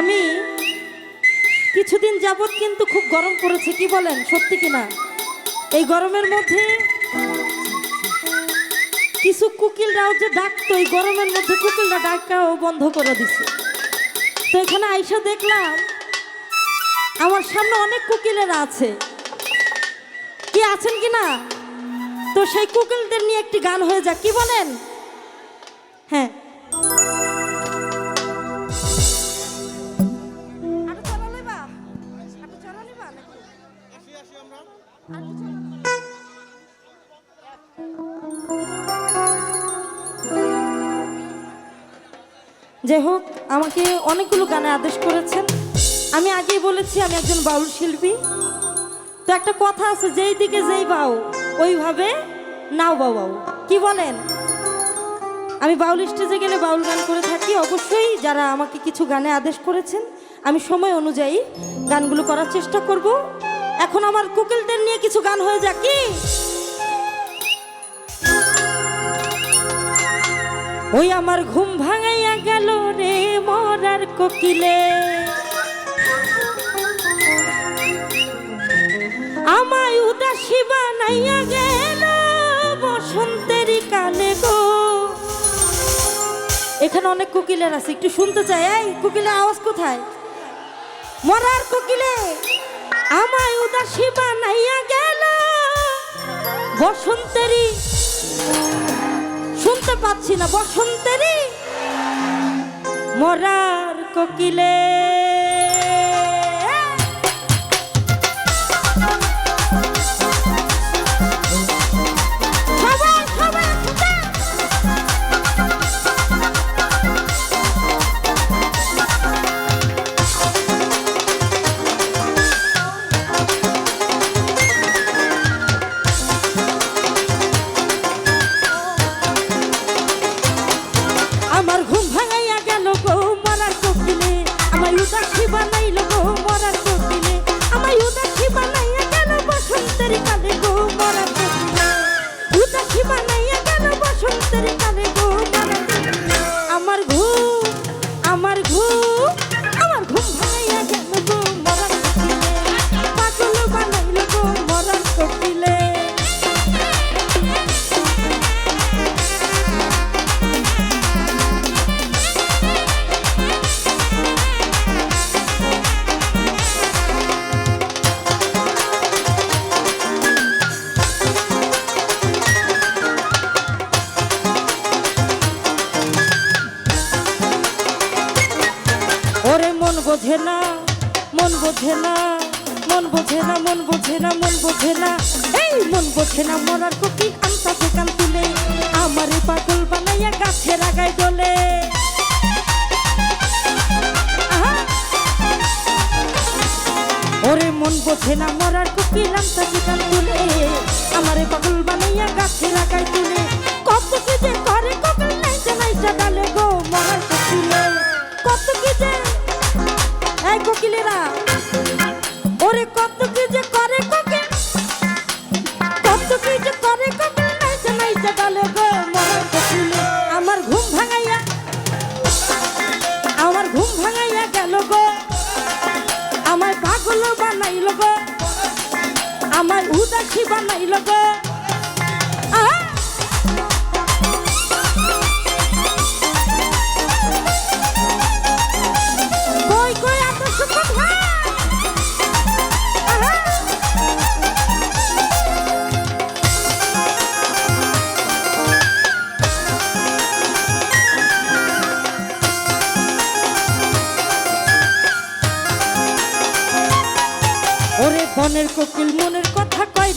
আমি? কিছুদিন যাবৎ কিন্তু খুব গরম পড়েছে, কি বলেন? সত্যি কিনা এই গরমের মধ্যে কিছু কুকিলরাও যে ডাকতো, এই গরমের মধ্যে কুকিলরা ডাকাও বন্ধ করে দিছে। তো এখানে আইসা দেখলাম, আমার সামনে অনেক কুকিলেরা আছে। কি আছেন কি না? তো সেই কুকিলদের নিয়ে একটি গান হয়ে যাক, কি বলেন? হ্যাঁ। যাই হোক আমাকে অনেকগুলো গানে আদেশ করেছেন। আমি আগেই বলেছি, আমি একজন বাউল শিল্পী। তো একটা কথা আছে, যেই দিকে যেই বাউ, ওইভাবে নাও বাউ। কি বলেন? আমি বাউল স্টেজে গেলে বাউল গান করে থাকি। অবশ্যই যারা আমাকে কিছু গানে আদেশ করেছেন, আমি সময় অনুযায়ী গানগুলো করার চেষ্টা করব। এখন আমার কুকিলদের নিয়ে কিছু গান হয়ে যাক, কি? ওই আমার ঘুম ভাঙাইয়া গেল কোকিলে। আমায় উদাসী বানাইয়া গেল বসন্তেরই কালে গো। এখানে অনেক কোকিলের আছে, একটু শুনতে চাই। এই কোকিলের আওয়াজ কোথায়? মরার কোকিলে, আমায় উদাসী বানাইয়া গেল বসন্তেরই। শুনতে পাচ্ছি না, বসন্তেরই মরার কোকিলে সবাই মন বোঝে না, মন বোঝে না, মন বোঝে না। এই মন বোঝে না, মরার কোকি আমতা কান তুলে। আমারে পাগল বানাইয়া গাছে লাগাই দোলে! ওরে মন বোঝে না, মরার কোকি আমতা কান তুলে। আমারে পাগল বানাইয়া গাছে লাগাই তুলে কত কি যে করে কোকিল নাইচা নাইচা ডালে গো মরার কোকিলে। কত কি যে এই কোকিলেরা। ওরে কত কি যে করে কোকে কত কি যে করে কোকিল নাইচা নাইচা ডালে গো মরার কোকিলে আমার ঘুম ভাঙাইয়া, আমার ঘুম ভাঙাইয়া গেল গো। আমার পাগল বানাইল গো। আমার উদাসী বানাইল গো।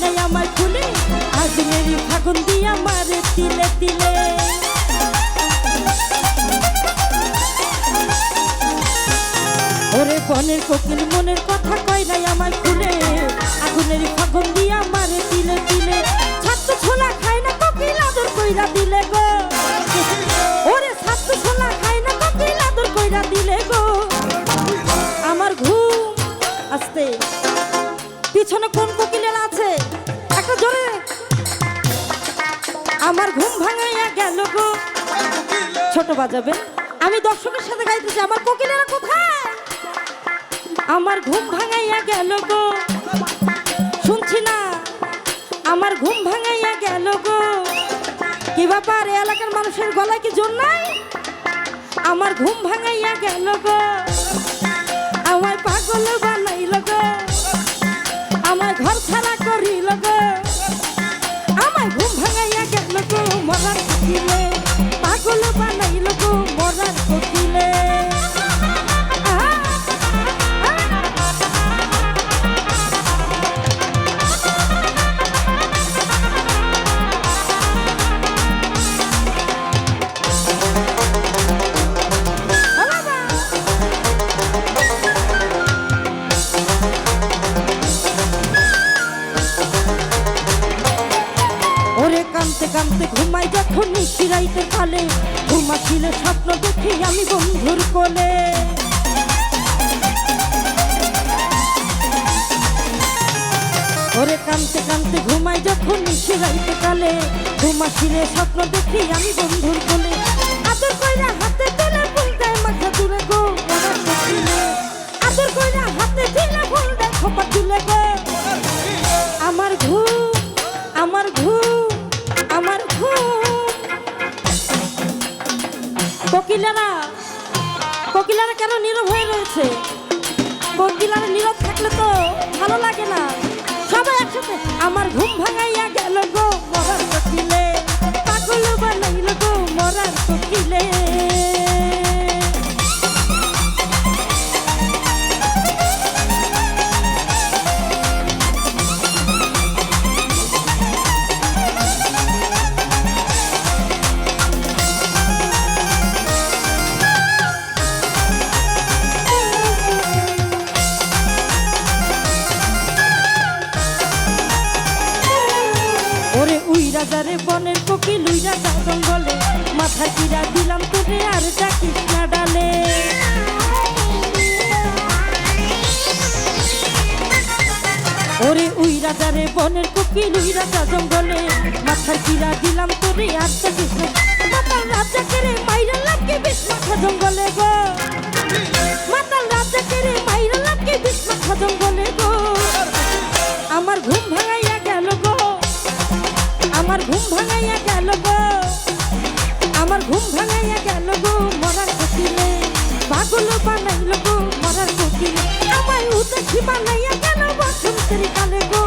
নাই আমায় খুলে, আজ মেরি ফাগুন দিয়া মারে তিলে তিলে। ওরে বনের কোকিল, মনের কথা নাই আমায় খুলে, আগুনের ফাগুন দিয়া মারে তিলে তিলে। ছাত্র ছোলা খায় না কোকিল, আদর কইরা দিলে। আমার ঘুম ভাঙাইয়া গেল গো। ছোট বাজাবে, আমি দর্শকের সাথে গাইতেছি, আমার কোকিলেরা কোথায়? আমার ঘুম ভাঙাইয়া গেল গো। শুনছি না, আমার ঘুম ভাঙাইয়া গেল গো। কি ব্যাপার এলাকার মানুষের গলায় কি জোর নাই? আমার ঘুম ভাঙাইয়া গেল গো। আমায় পাগল বানাইল গো। আমার ঘর ছাড়া করিল গো। ওরে কানতে কানতে ঘুমাই যখন নিশিরাইতে কালে। ঘুমাছিল স্বপ্ন দেখি আমি বন্ধুর কোলে। ওরে কানতে কানতে ঘুমাই যখন নিশিরাইতে কালে। ঘুমাছিলে স্বপ্ন দেখি আমি বন্ধুর কোলে। আদর কইরা হাতে তুলে দেয় মাথা তুলে গো। আদর কইরা হাতে ফুল দেয় খোপা তুলে গো। কোকিলারা কোকিলারা কেন নীরব হয়ে রয়েছে? কোকিলারা নীরব থাকলে তো ভালো লাগে না। সবাই একসাথে, আমার ঘুম ভাঙাইয়া গেল গো। কোকিল উই জঙ্গলে মাথা চিরা দিলাম তোরে আর ডাকিস না ডালে। ওরে উই রাজারে বনের কুকিল রাজা জঙ্গলে মাথা কিরা দিলাম তোরে আর না মাথার রাজা লাগে বেশ মাথা জঙ্গলে গো। আমার ঘুম ভাঙাইয়া গেল গো, মরার কোকিলে। পাগল বানাইল গো, মরার কোকিলে। আমায় উদাসী বানাইয়া গেল বসন্তের কালে গো?